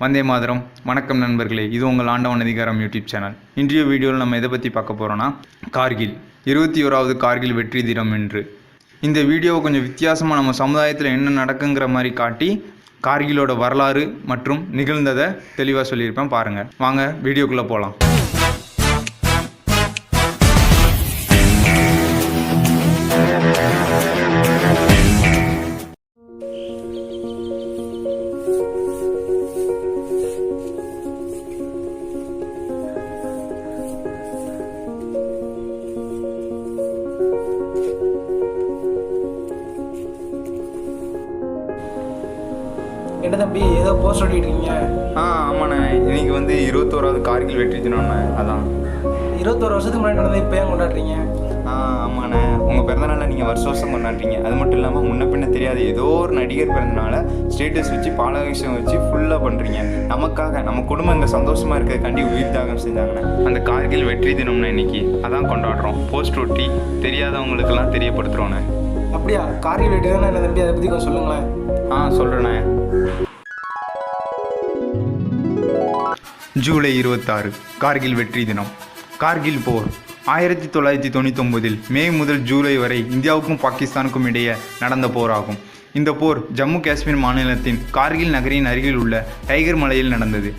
வந்தே மாதரம். வணக்கம் நண்பர்களே இது உங்கள் ஆண்டவன் அதிகாரம் யூடியூப் சேனல். இன்றைய வீடியோவில் நம்ம எதை பற்றி பார்க்க போகிறோன்னா கார்கில். இருபத்தி ஓராவது கார்கில் வெற்றி தினம் என்று. இந்த வீடியோவை கொஞ்சம் வித்தியாசமாக நம்ம சமுதாயத்தில் என்ன நடக்குங்கிற மாதிரி காட்டி கார்கிலோட வரலாறு மற்றும் நிகழ்ந்ததை தெளிவாக சொல்லியிருப்பேன். பாருங்கள் வாங்க வீடியோக்குள்ளே போகலாம் என்ன தம்பி ஏதோ போஸ்ட் ஓட்டிட்டு இருக்கீங்க. ஆ ஆமாண்ணே. இன்னைக்கு வந்து இருபத்தோராவது கார்கில் வெற்றி தினம்ண்ணே. அதான். இருபத்தோரு வருஷத்துக்கு முன்னாடி நடந்தது இப்போ ஏன் கொண்டாடுறீங்க? ஆ ஆமாண்ணே. உங்கள் பிறந்தநாளை நீங்கள் வருஷம் வருஷம் கொண்டாடுறீங்க. அது மட்டும் இல்லாமல் முன்ன பின்ன தெரியாது ஏதோ ஒரு நடிகர் பிறந்தனால ஸ்டேட்டஸ் வச்சு பாலகிருஷ்ணன் வச்சு ஃபுல்லாக பண்ணுறீங்க நமக்காக நம்ம குடும்பம் இங்கே சந்தோஷமாக இருக்கிறதுக்காண்டி உயிர் தியாகம் செஞ்சாங்கண்ணே. அந்த கார்கில் வெற்றி தினம்னு இன்னைக்கு. அதான் கொண்டாடுறோம். போஸ்ட் ஒட்டி தெரியாதவங்களுக்கெல்லாம் தெரியப்படுத்துகிறோண்ணே அப்படியா? கார்கில் வெட்டி தானே என்ன தம்பி அதை பற்றி கொஞ்சம் சொல்லுங்களேன். ஆ சொல்கிறேண்ணே ஜூலை இருபத்தாறு கார்கில் வெற்றி தினம். கார்கில் போர். ஆயிரத்தி தொள்ளாயிரத்தி தொண்ணூத்தொம்பதில் மே முதல் ஜூலை வரை இந்தியாவுக்கும் பாகிஸ்தானுக்கும் இடையே நடந்த போராகும். இந்த போர் ஜம்மு காஷ்மீர் மாநிலத்தின் கார்கில் நகரின் அருகில் உள்ள டைகர் மலையில் நடந்தது.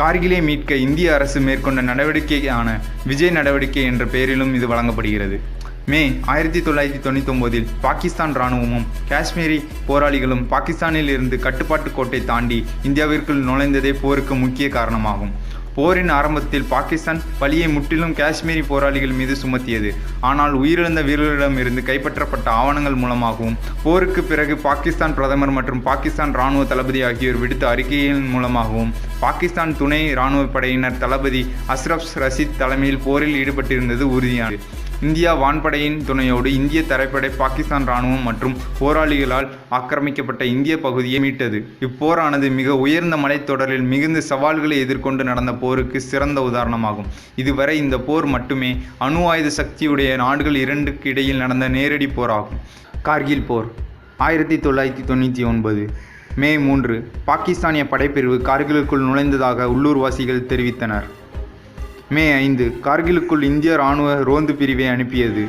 கார்கிலை மீட்க இந்திய அரசு மேற்கொண்ட நடவடிக்கையான விஜய் நடவடிக்கை என்ற பெயரிலும் இது வழங்கப்படுகிறது. மே ஆயிரத்தி தொள்ளாயிரத்தி தொண்ணூத்தொம்போதில் பாகிஸ்தான் இராணுவமும் காஷ்மீரி போராளிகளும் பாகிஸ்தானில் இருந்து கட்டுப்பாட்டு கோட்டை தாண்டி இந்தியாவிற்குள் நுழைந்ததே போருக்கு முக்கிய காரணமாகும். போரின் ஆரம்பத்தில் பாகிஸ்தான் பழியை முற்றிலும் காஷ்மீரி போராளிகள் மீது சுமத்தியது. ஆனால் உயிரிழந்த வீரர்களிடமிருந்து கைப்பற்றப்பட்ட ஆவணங்கள் மூலமாகவும் போருக்கு பிறகு பாகிஸ்தான் பிரதமர் மற்றும் பாகிஸ்தான் இராணுவ தளபதி ஆகியோர் விடுத்த அறிக்கையின் மூலமாகவும் பாகிஸ்தான் துணை இராணுவ படையினர் தளபதி அஸ்ரப் ரஷீத் தலைமையில் போரில் ஈடுபட்டிருந்தது உறுதியானது. இந்தியா வான்படையின் துணையோடு இந்திய தரைப்படை பாகிஸ்தான் இராணுவம் மற்றும் போராளிகளால் ஆக்கிரமிக்கப்பட்ட இந்திய பகுதியை மீட்டது. இப்போரானது மிக உயர்ந்த மலைத்தொடரில் மிகுந்த சவால்களை எதிர்கொண்டு நடந்த போருக்கு சிறந்த உதாரணமாகும். இதுவரை இந்த போர் மட்டுமே அணு ஆயுத சக்தியுடைய நாடுகள் இரண்டுக்கு இடையில் நடந்த நேரடி போராகும். கார்கில் போர் ஆயிரத்தி தொள்ளாயிரத்தி தொண்ணூற்றி ஒன்பது மே மூன்று பாகிஸ்தானிய படைப்பிரிவு கார்கிலுக்குள் நுழைந்ததாக உள்ளூர்வாசிகள் தெரிவித்தனர். மே ஐந்து கார்கிலுக்குள் இந்திய இராணுவ ரோந்து பிரிவை அனுப்பியது.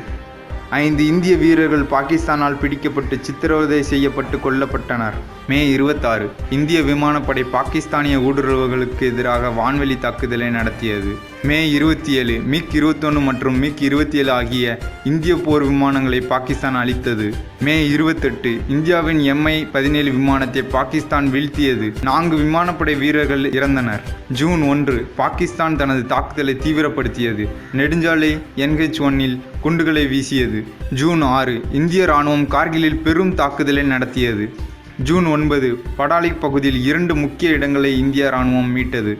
ஐந்து இந்திய வீரர்கள் பாகிஸ்தானால் பிடிக்கப்பட்டு சித்திரவதை செய்யப்பட்டு கொல்லப்பட்டனர். மே இருபத்தாறு இந்திய விமானப்படை பாகிஸ்தானிய ஊடுருவல்களுக்கு எதிராக வான்வெளி தாக்குதலை நடத்தியது. மே இருபத்தி ஏழு மிக் இருபத்தொன்று மற்றும் மிக் இருபத்தி ஏழு ஆகிய இந்திய போர் விமானங்களை பாகிஸ்தான் அளித்தது மே இருபத்தெட்டு இந்தியாவின் எம்ஐ பதினேழு விமானத்தை பாகிஸ்தான் வீழ்த்தியது. நான்கு விமானப்படை வீரர்கள் இறந்தனர். ஜூன் ஒன்று பாகிஸ்தான் தனது தாக்குதலை தீவிரப்படுத்தியது. நெடுஞ்சாலை என்ஹெச் ஒன்னில் குண்டுகளை வீசியது. ஜூன் ஆறு இந்திய ராணுவம் கார்கிலில் பெரும் தாக்குதலை நடத்தியது. ஜூன் ஒன்பது படாலிக் பகுதியில் இரண்டு முக்கிய இடங்களை இந்திய ராணுவம் மீட்டது.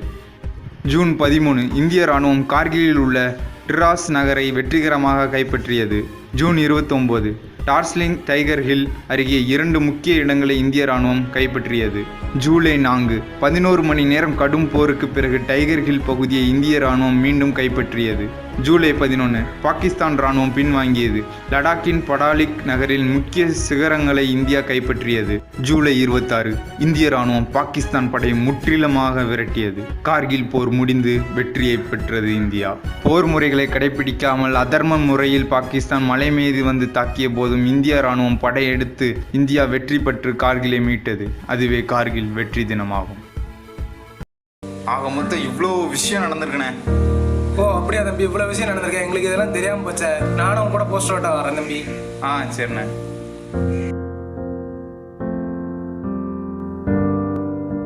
ஜூன் பதிமூணு இந்திய ராணுவம் கார்கிலில் உள்ள டிராஸ் நகரை வெற்றிகரமாக கைப்பற்றியது. ஜூன் இருபத்தொம்போது டார்ஸ்லிங் டைகர் ஹில் அருகே இரண்டு முக்கிய இடங்களை இந்திய ராணுவம் கைப்பற்றியது. ஜூலை நான்கு பதினோரு மணி நேரம் கடும் போருக்கு பிறகு டைகர் ஹில் பகுதியை இந்திய ராணுவம் மீண்டும் கைப்பற்றியது. ஜூலை பதினொன்று பாகிஸ்தான் இராணுவம் பின்வாங்கியது. லடாக்கின் படாலிக் நகரில் முக்கிய சிகரங்களை இந்தியா கைப்பற்றியது. ஜூலை இருபத்தாறு இந்திய இராணுவம் பாகிஸ்தான் படை முற்றிலுமாக விரட்டியது. கார்கில் போர் முடிந்து வெற்றியை பெற்றது இந்தியா. போர் முறைகளை கடைபிடிக்காமல் அதர்ம முறையில் பாகிஸ்தான் மலை மீது வந்து தாக்கிய போதும் இந்திய இராணுவம் படையெடுத்து இந்தியா வெற்றி பெற்று கார்கிலை மீட்டது. அதுவே கார்கில் வெற்றி தினமாகும். ஆக மொத்தம் இவ்வளோ விஷயம் நடந்திருக்குண்ணே. ஓ அப்படியா தம்பி. இவ்வளோ விஷயம் நடந்திருக்கேன் எங்களுக்கு இதெல்லாம் தெரியாமல் போச்சே. நானும் கூட போஸ்ட் ஓட்ட வரேன் தம்பி. ஆ சரிண்ணே.